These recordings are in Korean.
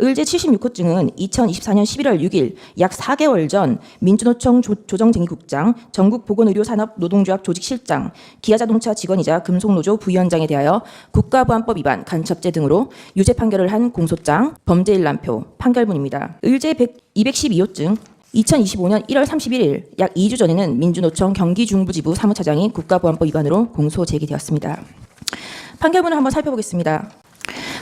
을제 76호증은 2024년 11월 6일 약 4개월 전 민주노총 조, 조정쟁의국장, 전국보건의료산업 노동조합 조직실장, 기아자동차 직원이자 금속노조 부위원장에 대하여 국가보안법 위반, 간첩죄 등으로 유죄 판결을 한 공소장, 범죄일람표, 판결문입니다. 을제 100, 212호증 2025년 1월 31일 약 2주 전에는 민주노총 경기중부지부 사무차장이 국가보안법 위반으로 공소 제기되었습니다. 판결문을 한번 살펴보겠습니다.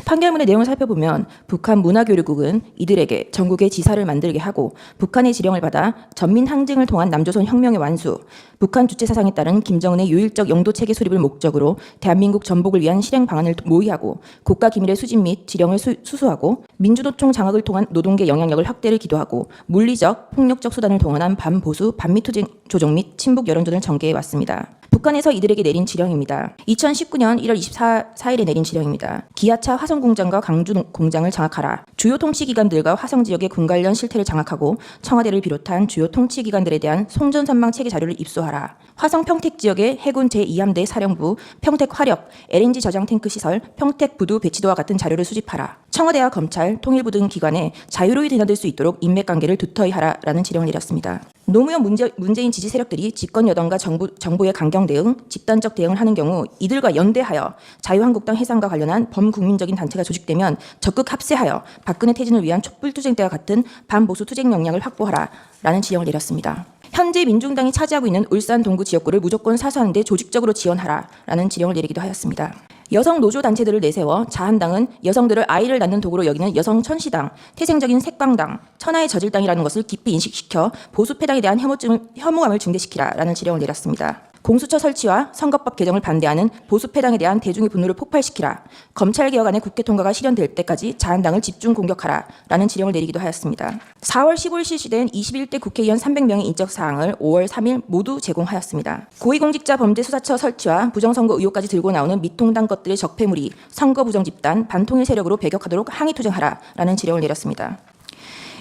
판결문의 내용을 살펴보면 북한 문화교류국은 이들에게 전국의 지사를 만들게 하고 북한의 지령을 받아 전민 항쟁을 통한 남조선 혁명의 완수, 북한 주체 사상에 따른 김정은의 유일적 영도 체계 수립을 목적으로 대한민국 전복을 위한 실행 방안을 모의하고 국가 기밀의 수집 및 지령을 수, 수수하고 민주노총 장악을 통한 노동계 영향력을 확대를 기도하고 물리적, 폭력적 수단을 동원한 반보수, 반미투쟁 조정 및 친북 여론전을 전개해 왔습니다. 북한에서 이들에게 내린 지령입니다. 2019년 1월 24일에 내린 지령입니다. 기아차 화성 공장과 강주 공장을 장악하라. 주요 통치 기관들과 화성 지역의 군 관련 실태를 장악하고 청와대를 비롯한 주요 통치 기관들에 대한 송전선망 체계 자료를 입수하라. 화성 평택 지역의 해군 제2함대 사령부, 평택 화력, LNG 저장 탱크 시설, 평택 부두 배치도와 같은 자료를 수집하라. 청와대와 검찰, 통일부 등 기관에 자유로이 드나들 수 있도록 인맥관계를 두터이 하라라는 지령을 내렸습니다. 노무현 문재, 문재인 지지 세력들이 집권 여당과 정부, 정부의 강경 대응, 집단적 대응을 하는 경우 이들과 연대하여 자유한국당 해산과 관련한 범국민적인 단체가 조직되면 적극 합세하여 박근혜 퇴진을 위한 촛불투쟁 때와 같은 반보수 투쟁 역량을 확보하라라는 지령을 내렸습니다. 현재 민중당이 차지하고 있는 울산 동구 지역구를 무조건 사수하는 데 조직적으로 지원하라라는 지령을 내리기도 하였습니다. 여성 노조 단체들을 내세워 자한당은 여성들을 아이를 낳는 도구로 여기는 여성 천시당, 태생적인 색방당, 천하의 저질당이라는 것을 깊이 인식시켜 보수 패당에 대한 혐오증을, 혐오감을 증대시키라라는 지령을 내렸습니다. 공수처 설치와 선거법 개정을 반대하는 보수 패당에 대한 대중의 분노를 폭발시키라. 검찰 개혁안의 국회 통과가 실현될 때까지 자한당을 집중 공격하라 라는 지령을 내리기도 하였습니다. 4월 15일 실시된 21대 국회의원 300명의 인적 사항을 5월 3일 모두 제공하였습니다. 고위공직자 범죄수사처 설치와 부정선거 의혹까지 들고 나오는 미통당 것들의 적폐물이 선거 부정 집단 반통일 세력으로 배격하도록 항의 투쟁하라 라는 지령을 내렸습니다.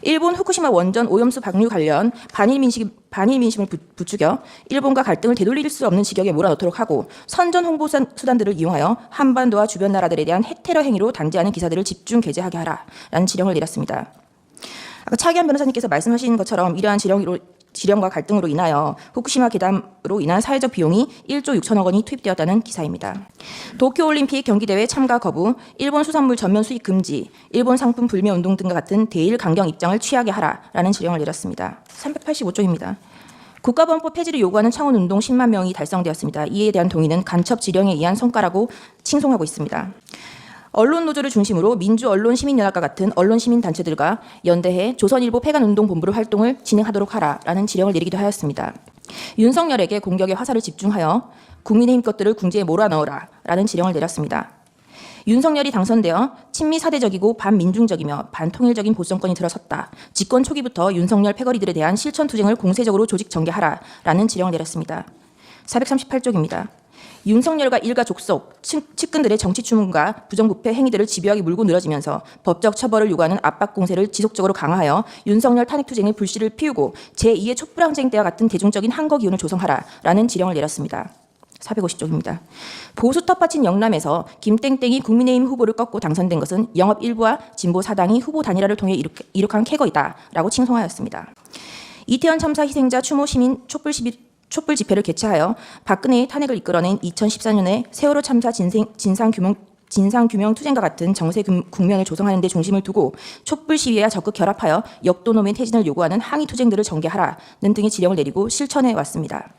일본 후쿠시마 원전 오염수 방류 관련 반일 민심 반일 민심을 부, 부추겨 일본과 갈등을 되돌릴 수 없는 지경에 몰아넣도록 하고 선전 홍보 수단- 수단들을 이용하여 한반도와 주변 나라들에 대한 핵테러 행위로 단죄하는 기사들을 집중 게재하게 하라라는 지령을 내렸습니다. 아까 차기현 변호사님께서 말씀하신 것처럼 이러한 지령으로 지령과 갈등으로 인하여 후쿠시마 괴담으로 인한 사회적 비용이 1조 6천억 원이 투입되었다는 기사입니다. 도쿄올림픽 경기대회 참가 거부, 일본 수산물 전면 수입 금지, 일본 상품 불매 운동 등과 같은 대일 강경 입장을 취하게 하라라는 지령을 내렸습니다. 385조입니다. 국가범법 폐지를 요구하는 창원운동 10만 명이 달성되었습니다. 이에 대한 동의는 간첩 지령에 의한 성과라고 칭송하고 있습니다. 언론 노조를 중심으로 민주 언론 시민연합과 같은 언론 시민 단체들과 연대해 조선일보 폐간 운동 본부를 활동을 진행하도록 하라라는 지령을 내리기도 하였습니다. 윤석열에게 공격의 화살을 집중하여 국민의힘 것들을 궁지에 몰아넣으라라는 지령을 내렸습니다. 윤석열이 당선되어 친미 사대적이고 반민중적이며 반통일적인 보수정권이 들어섰다. 집권 초기부터 윤석열 패거리들에 대한 실천 투쟁을 공세적으로 조직 전개하라라는 지령을 내렸습니다. 438쪽입니다. 윤석열과 일가 족속, 측- 측근들의 정치 추문과 부정부패 행위들을 집요하게 물고 늘어지면서 법적 처벌을 요구하는 압박 공세를 지속적으로 강화하여 윤석열 탄핵 투쟁의 불씨를 피우고 제2의 촛불항쟁 때와 같은 대중적인 항거 기운을 조성하라라는 지령을 내렸습니다. 450쪽입니다. 보수 텃밭인 영남에서 김땡땡이 국민의힘 후보를 꺾고 당선된 것은 영업 일부와 진보 사당이 후보 단일화를 통해 이룩, 이룩한 쾌거이다라고 칭송하였습니다. 이태원 참사 희생자 추모 시민 촛불 시비 촛불 집회를 개최하여 박근혜의 탄핵을 이끌어낸 2014년에 세월호 참사 진생, 진상규명 진상규명 투쟁과 같은 정세 금- 국면을 조성하는 데 중심을 두고 촛불 시위와 적극 결합하여 역도놈의 퇴진을 요구하는 항의 투쟁들을 전개하라는 등의 지령을 내리고 실천해 왔습니다.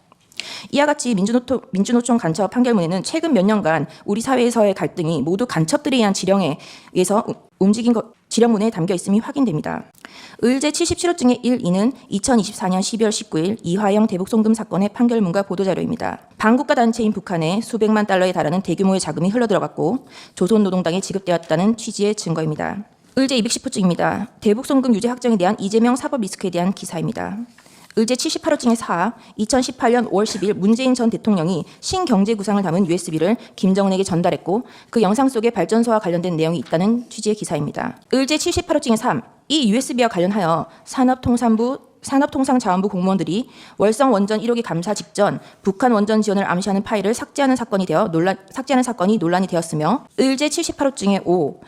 이와 같이 민주노총, 민주노총 간첩 판결문에는 최근 몇 년간 우리 사회에서의 갈등이 모두 간첩들에 의한 지령에 의해서 우- 움직인 것, 지령문에 담겨 있음이 확인됩니다. 을제 77호증의 1, 2는 2024년 12월 19일 이화영 대북 송금 사건의 판결문과 보도자료입니다. 반국가 단체인 북한에 수백만 달러에 달하는 대규모의 자금이 흘러들어갔고 조선노동당에 지급되었다는 취지의 증거입니다. 을제 210호증입니다. 대북 송금 유죄 확정에 대한 이재명 사법 리스크에 대한 기사입니다. 의제 78호증의 4, 2018년 5월 10일 문재인 전 대통령이 신경제 구상을 담은 USB를 김정은에게 전달했고 그 영상 속에 발전소와 관련된 내용이 있다는 취지의 기사입니다. 의제 78호증의 3, 이 USB와 관련하여 산업통상부 산업통상자원부 공무원들이 월성 원전 1호기 감사 직전 북한 원전 지원을 암시하는 파일을 삭제하는 사건이 되어 논란 삭제하는 사건이 논란이 되었으며 을제 78호 중에 5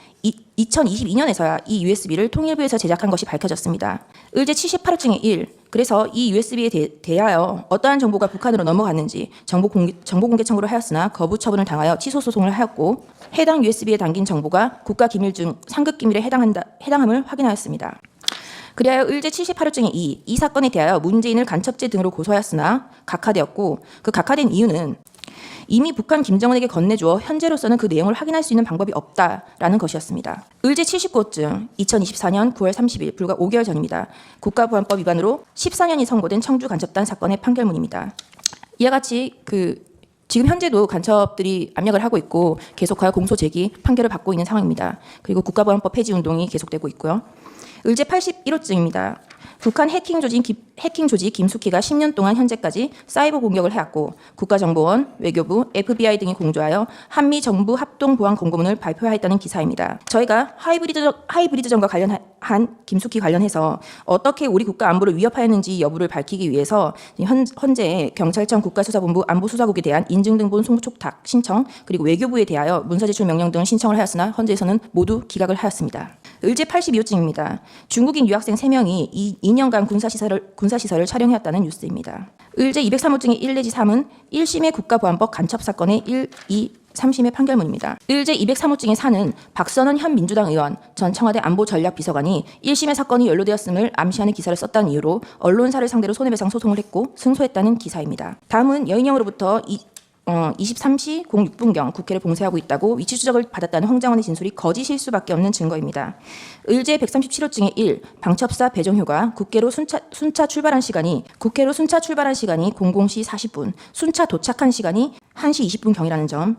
2022년에서야 이 USB를 통일부에서 제작한 것이 밝혀졌습니다. 을제 78호 중에 1 그래서 이 USB에 대, 하여 어떠한 정보가 북한으로 넘어갔는지 정보 공개, 정보 공개 청구를 하였으나 거부 처분을 당하여 취소 소송을 하였고 해당 USB에 담긴 정보가 국가 기밀 중 상급 기밀에 해당한다 해당함을 확인하였습니다. 그리하여 을제 78호 중에 2, 이 사건에 대하여 문재인을 간첩죄 등으로 고소하였으나 각하되었고 그 각하된 이유는 이미 북한 김정은에게 건네주어 현재로서는 그 내용을 확인할 수 있는 방법이 없다라는 것이었습니다. 을제 79호증 2024년 9월 30일 불과 5개월 전입니다. 국가보안법 위반으로 14년이 선고된 청주 간첩단 사건의 판결문입니다. 이와 같이 그 지금 현재도 간첩들이 압력을 하고 있고 계속하여 공소 제기 판결을 받고 있는 상황입니다. 그리고 국가보안법 폐지 운동이 계속되고 있고요. 을제 81호증입니다. 북한 해킹 조직, 김- 해킹 조직 김숙희가 10년 동안 현재까지 사이버 공격을 해왔고 국가정보원, 외교부, FBI 등이 공조하여 한미 정부 합동 보안 공고문을 발표하였다는 기사입니다. 저희가 하이브리드 하이브리드전과 관련한 김숙희 관련해서 어떻게 우리 국가 안보를 위협하였는지 여부를 밝히기 위해서 현, 현재 경찰청 국가수사본부 안보수사국에 대한 인증등본 송부촉탁 신청 그리고 외교부에 대하여 문서제출 명령 등 신청을 하였으나 현재에서는 모두 기각을 하였습니다. 을제 82호증입니다. 중국인 유학생 3명이 2 년간 군사시설을, 군사시설을 촬영해왔다는 뉴스입니다. 을제 203호증의 1 내지 3은 1심의 국가보안법 간첩사건의 1, 2, 3심의 판결문입니다. 을제 203호증의 4는 박선원 현 민주당 의원 전 청와대 안보전략비서관이 1심의 사건이 연루되었음을 암시하는 기사를 썼다는 이유로 언론사를 상대로 손해배상 소송을 했고 승소했다는 기사입니다. 다음은 여인영으로부터 이, 어, 23시 06분경 국회를 봉쇄하고 있다고 위치 추적을 받았다는 황장원의 진술이 거짓일 수밖에 없는 증거입니다. 을제 137호 증의 1 방첩사 배정효가 국회로 순차, 순차 출발한 시간이 국회로 순차 출발한 시간이 00시 40분, 순차 도착한 시간이 1시 20분 경이라는 점.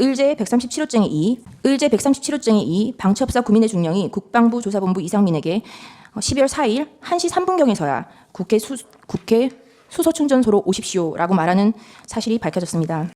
을제 137호증의 2, 을제 137호증의 2 방첩사 구민의 중령이 국방부 조사본부 이상민에게 12월 4일 1시 3분경에서야 국회 수, 국회 수소 충전소로 오십시오라고 말하는 사실이 밝혀졌습니다.